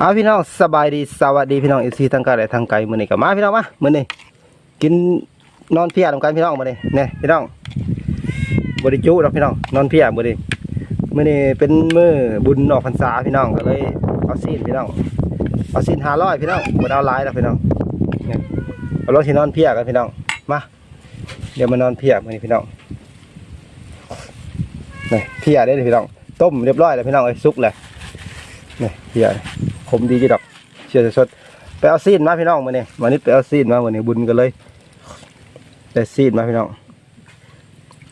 อาพี่น้องสบายดีสวัสดีพี่น้องเอซีทางไกลและทางไกลมือนี้ก็มาพี่น้องมามือนี้กินนอนเพียนำกันพี่น้องมือนี้เนี่ยพี่น้องบ่ได้จุดอกพี่น้องนอนเพียรมือนี้มื้อนี้เป็นมือบุญออกพรรษาพี่น้องก็เลยเอาซีนพี่น้องเอาซีน500พี่น้องบ่ได้เอาลายดอกพี่น้องเอาลงสินอนเพียรกันพี่น้องมาเดี๋ยวมานอนเพียรมือนี้พี่น้องนี่เพียรได้เลยพี่น้องต้มเรียบร้อยแล้วพี่น้องเอ้ยสุกแล้วนี่เพียข มดีจีดอก เชื่อสดไปเอาซีนมาพี่น้องมาเนี่ยวันนี้ไปเอาซีนมาวันนี้บุญกันเลยได้ซีนมาพี่น้อง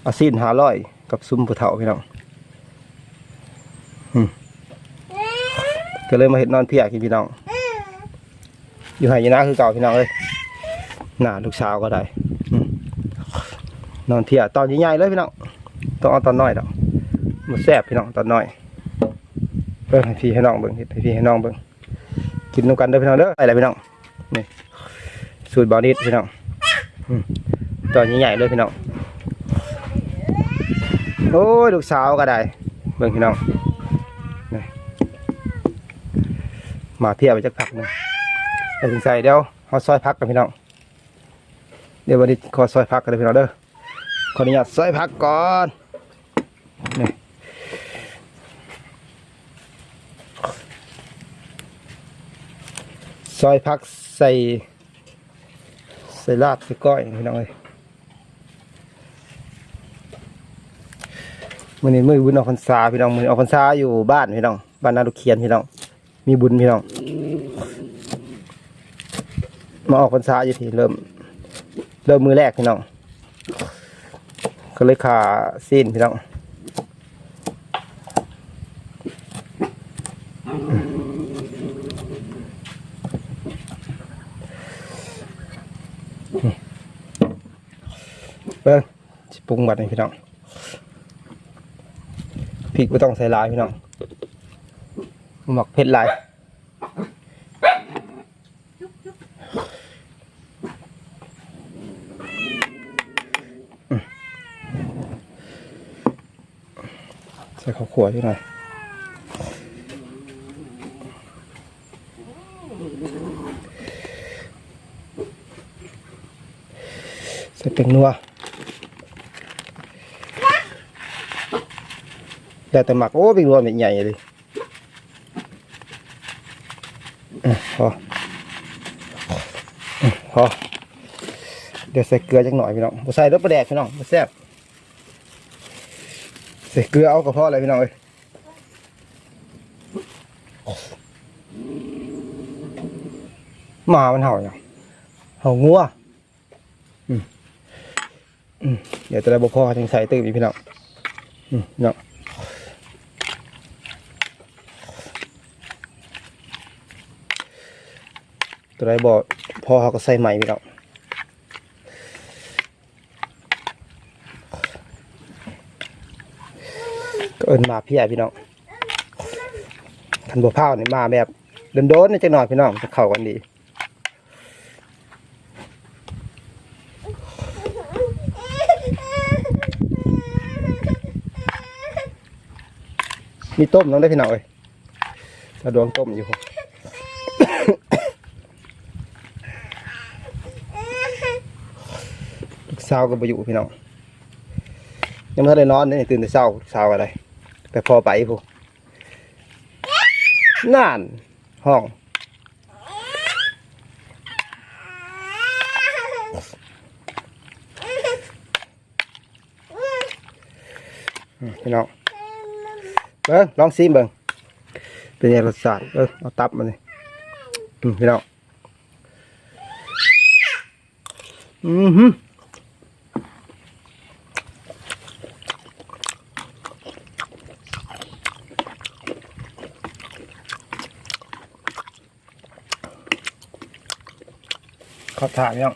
เอาซีนหาร้อยกับซุ้มผู้เฒ่าพี่น้องอืมก็เลยมาเห็นนอนเพียกินพี่น้อง อยู่ไหนนะคือเก่าพี่น้องเอ้ยหน้าลูกสาวก็ได้นอนเพียตอนใหญ่ๆเลยพี่น้องต้องเอาตอนน้อยดอกมันแซ่บพี่น้องตอนน้อยเบิ่งให้พี่ให้น้องเบิ่งเฮ็ดให้พี่ให้น้องเบิ่ง กินนำกันเด้อพี่น้องเด้ออะไรพี่น้องนี่สูตรบานิดพี่น้องตอนใหญ่ๆเลยพี่น้องโอ้ยลูกสาวก็ได้เบิ่งพี่น้องนี่มาเพียบไปจักพักนึงแต่ถึงใส่เดี๋ยวเฮาซอยพักกันพี่น้องเดี๋ยววันนี้ขอซอยพักกันเด้อพี่น้องเด้อขออนุญาตซอยพักก่อน ซอยพักใส่ ใส่ลาบใส่ก้อยพี่น้องเอ้ยมื้อนี้มือบุญออกพรรษาพี่น้องมือออกพรรษาอยู่บ้านพี่น้องบ้านนาดุเคียนพี่น้องมีบุญพี่น้องมาออกพรรษาอยู่ที่เริ่ม เริ่มมือแรกพี่น้องก็เลยขาสิ้นพี่น้องเบิ้งสิ ปรุงบัดนี่พี่น้องพริกไม่ต้องใส่ลายพี่น้องหมักเผ็ดลายใส่ข้าวขัวพี่ไหนใส่เป็งนัว แต่แต่หมักโอ้เป็งนัวเป็นใหญ่เลยพอพอเดี๋ยวใส่เกลือจักหน่อยพี่น้องใส่รสประแดกพี่น้องแซ่บใส่เกลือเอากระเพาะอะไรพี่น้องเอ้ยหมามันเห่าอย่างเห่างัวอืมอืมเดี๋ยวจะได้บ่พอจังใส่ตื่นอีกพี่น้องอืมพี่น้อง ตัวได้บ่พอเขาก็ใส่ใหม่พี่น้องก็เอินมาพี่ใหญ่พี่น้องทันบัวพร้าวนี่มาแบบโดนๆนี่จังหน่อยพี่น้องจะเข้ากันดีมีต้มน้องได้พี่น้องเอ้ยกระดวงต้มอยู่ ลูกสาก็ไปอยู่พี่น้องยังไม่ได้นอนนี่ตื่นแต่เช้าลูกสาอะไรแต่พอไปพูนั่นห้องพี่น้องเบิ้งลองซิมเบิ้งเป็นยังไงรสชาติเบิ้งเอาตับมาเลยพี่น้องอือหือ ขอบถ่ายพี่น้อง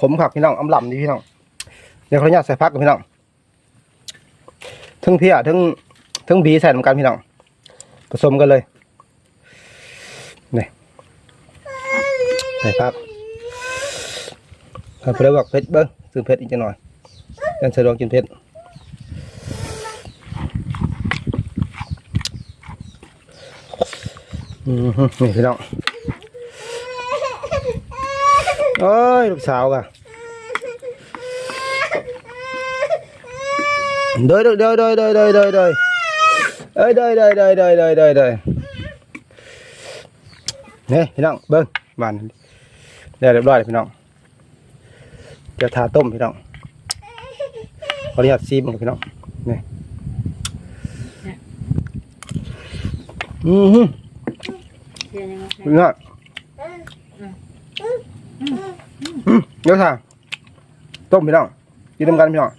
ขมผักพี่น้องอำลำดีพี่น้องเดี๋ยวขออนุญาตใส่พักกันพี่น้องทั้งเพียทั้งทั้งบีใส่น้ำกันพี่น้องผสมกันเลยนี่ใส่พัก เพื่อนบอกเพชรเบิ้งซื้อเพชรอีกจะหน่อยกันสะดวกกินเพชรอืมฮึนี่พี่น้องโอ้ยลูกสาวกะเดยเดยเดยเดยเดยเดยเดยเดยเอ้ยเดยเดยเดยเดยเดยเดยเดยนี่พี่น้องเบิ้งบานได้เรียบร้อยแล้วพี่น้อง เดี๋ยวทาต้มพี่น้องขออนุญาตซีมก่อนพี่น้องนี่อือฮึเดี๋ยวยังไงพี่น้องอืมเดี๋ยวทาต้มพี่น้องกินน้ำกันพี่น้อง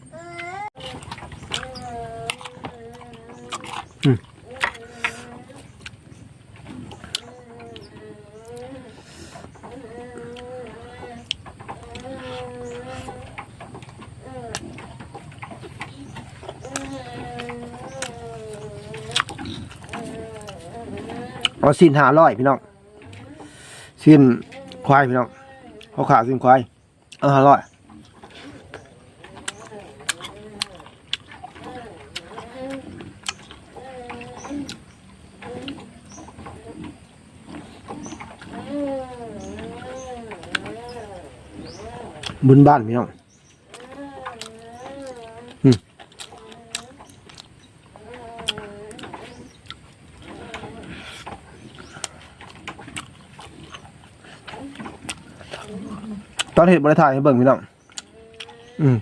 เอาสินหาร้อยพี่น้องสินควายพี่น้องเขาขาสินควายเอาหาร้อยบุญบ้านพี่น้อง ตอนเห็ดบริถ่ายให้เบิ่งพี่น้องอืม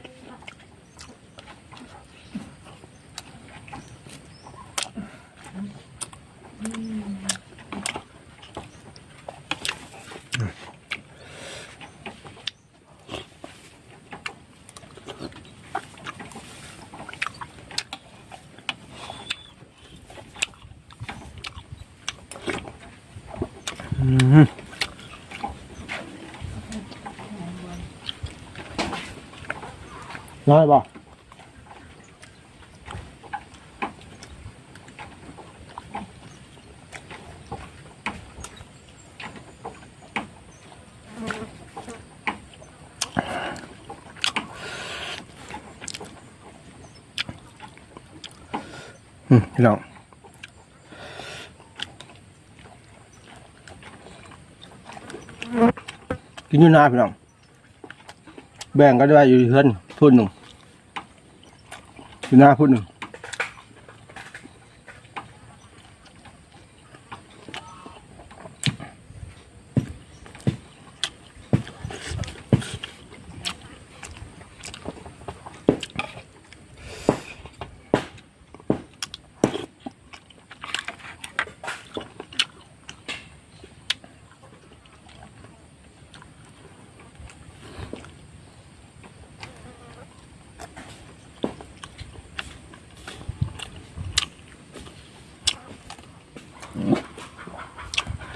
อืม น้อยบ่อืมพี่น้องกินอยู่นาพี่น้อง แบ่งก็ได้อยู่เพื่อน พูดหนึ่งอยู่หน้าพูดหนึ่ง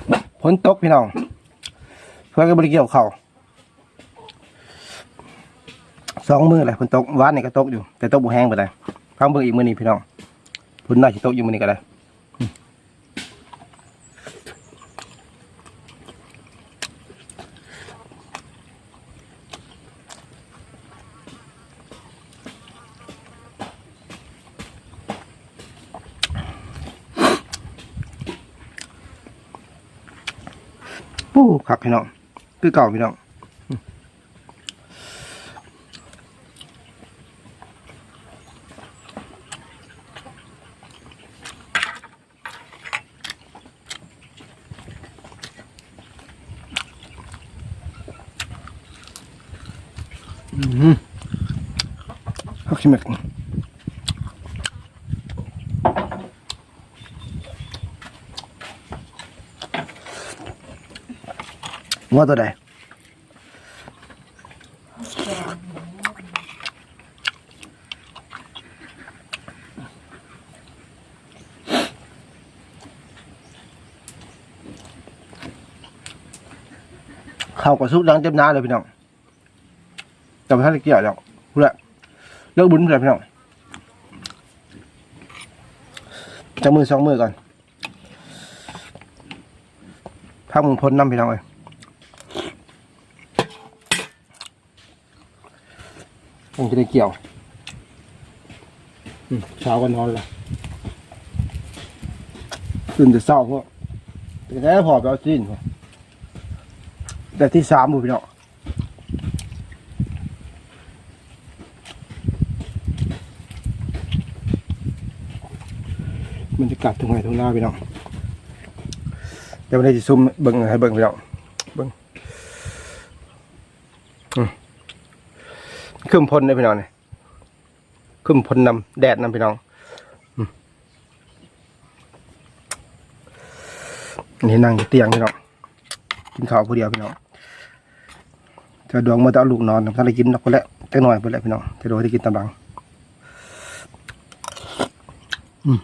ฝ นตกพี่น้องเพื่อนก็บริเกี่ยวเขาสองมือเลยฝนตกวันนี่ก็ตกอยู่ แต่ตกบุแห้งไปเลยข้างเบิ่งอีกมือนี่พี่น้องฝนน่าจะตกอยู่มือนี่ก็ได้ ปู้คักพี่น้องคือเก่าพี่น้องอืมอืมพักชิม กว่าตัวใดเข้ากับซุกดังเต็มหน้าเลยพี่น้องแต่ไม่ทันเกี่ยวแล้วพูดละเลิกบุญเลยพี่น้องจับมือสองมือก่อนพักมึงพ้นน้ำพี่น้องเลย ต้องจะได้เกี่ยวอืเช้าก็นอนละตื่นแต่เช้าพวกแต่แค่พอไปเอาจีนพอแต่ที่สามบุพี่น้องมันจะกัดตรงไหนตรงหน้าพี่น้องเดี๋ยววันนี้จะซุ่มเบิ่งให้เบิ่งพี่น้องเบิ่งอืม ขึ้นพลเลยพี่น้องเนี่ยขึ้นพลนนำแดดนำพี่น้องนี่นั่งอยู่เตียงพี่น้องกินข้าวผู้เดียวพี่น้องจะดวงมาจะเอาลูกนอนถ้าได้กินนกไปแล้วแต่หน่อยไปแล้วพี่น้องจะโดนได้กินตำบังอืม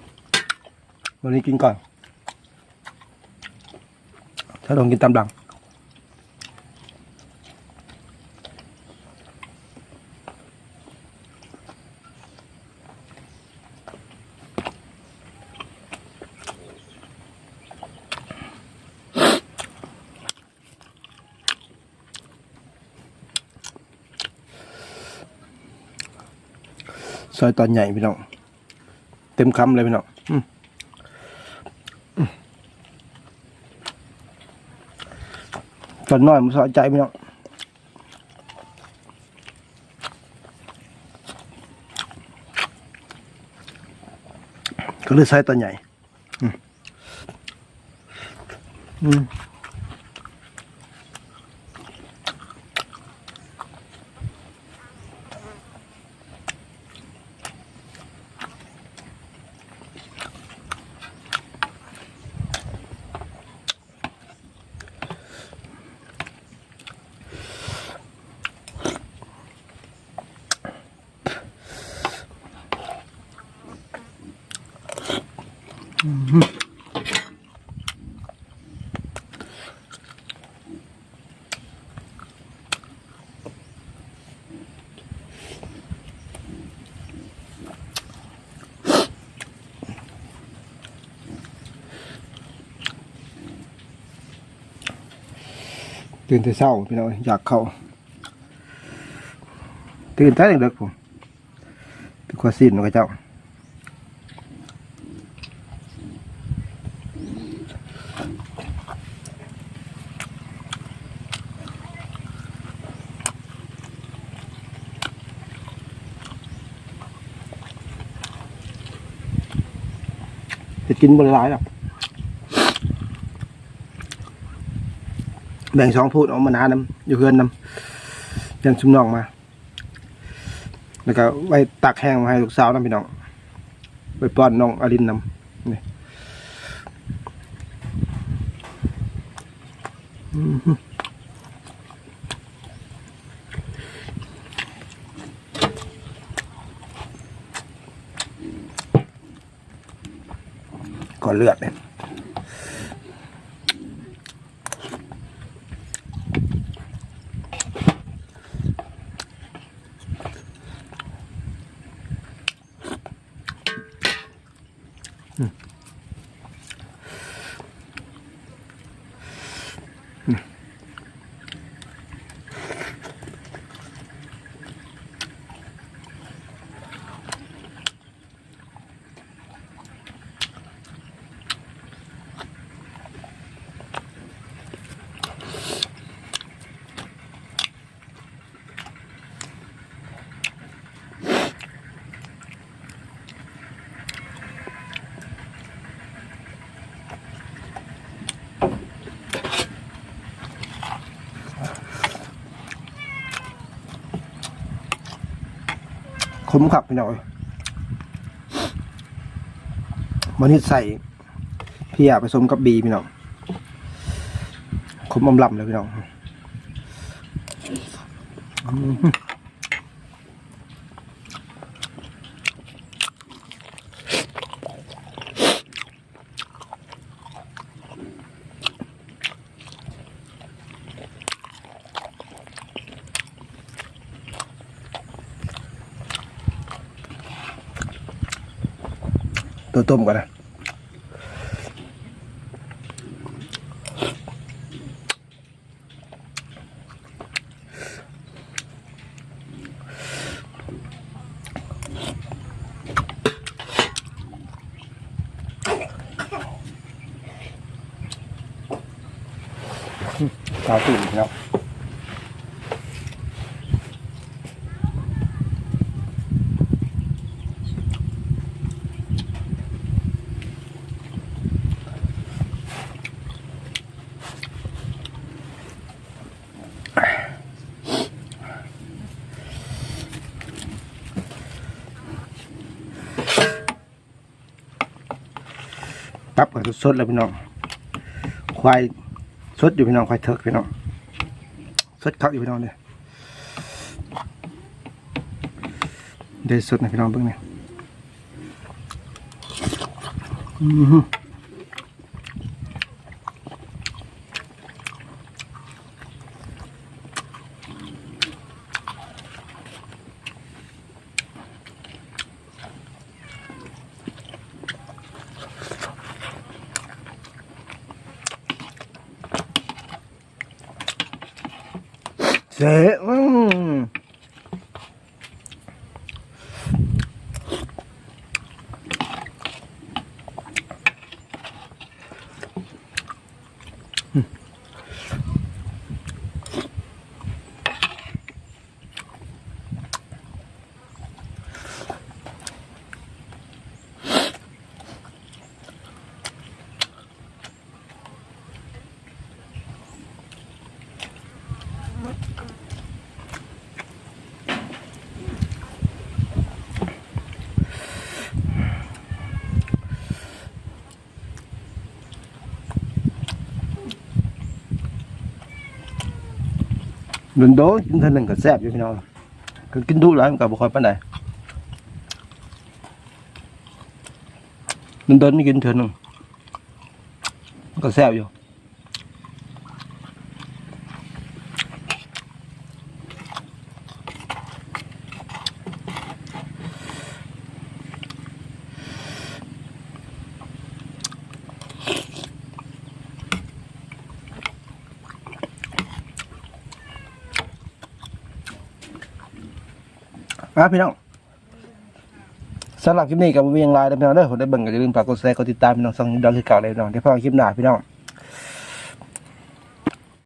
วันนี้กินก่อนถ้าลงกินตามหลัง ซอยตอนใหญ่พี่น้อง เต็มคำเลยพี่น้องอตอนน้อยมันสะใจพี่น้องก็เลยใช้ตอนใหญ่อืมอืม ตื่นแต่เช้าพี่น้องอยากเข้าตื่นแต่เด็กๆผมเป็นข้อสิ้นของเจ้าจะกินบริหลายหรอก แบ่งสองพูดเออกมานาน้ำอยู่เพื่อนน้ำยังชุมน้องมา แล้วก็ไว้ตักแห้งมาให้ลูกสาวน้ำพี่น้องไปป้อนน้องอลินน้ำนี่ก่อนเลือดเนี่ย ขมขับไปหน่อยมันนี่ใส่พี่อยากผสมกับบีพี่น้องขมอมลำเลยพี่น้อง ตัวต้มก่อนนะตาตื่นแล้ว งตับกับสดๆเลยพี่น้องควายสดอยู่พี่น้องควายเถิกพี่น้องสดคักอยู่พี่น้องเนี่ยเด็ดสดนะพี่น้องเบิ่งเนี่ย อื้อหือเจ๊อืม โดนโดนกินเท่านึงก็แซ่บอยู่พี่น้องก็กินทุกหลายมันก็บ่ค่อยปานใดโดนโดนไม่กินเท่านึงมันก็แซ่บอยู่ อะพี่น้องสำหรับคลิปนี้กับวิ่งไลน์ได้พี่น้องเด้อผมได้เบิ่งก็อย่าลืมฝากกดแชร์กดติดตามพี่น้องส่องดอนคือเก่าเลยพี่น้องเดี๋ยวพอคลิปหน้าพี่น้อง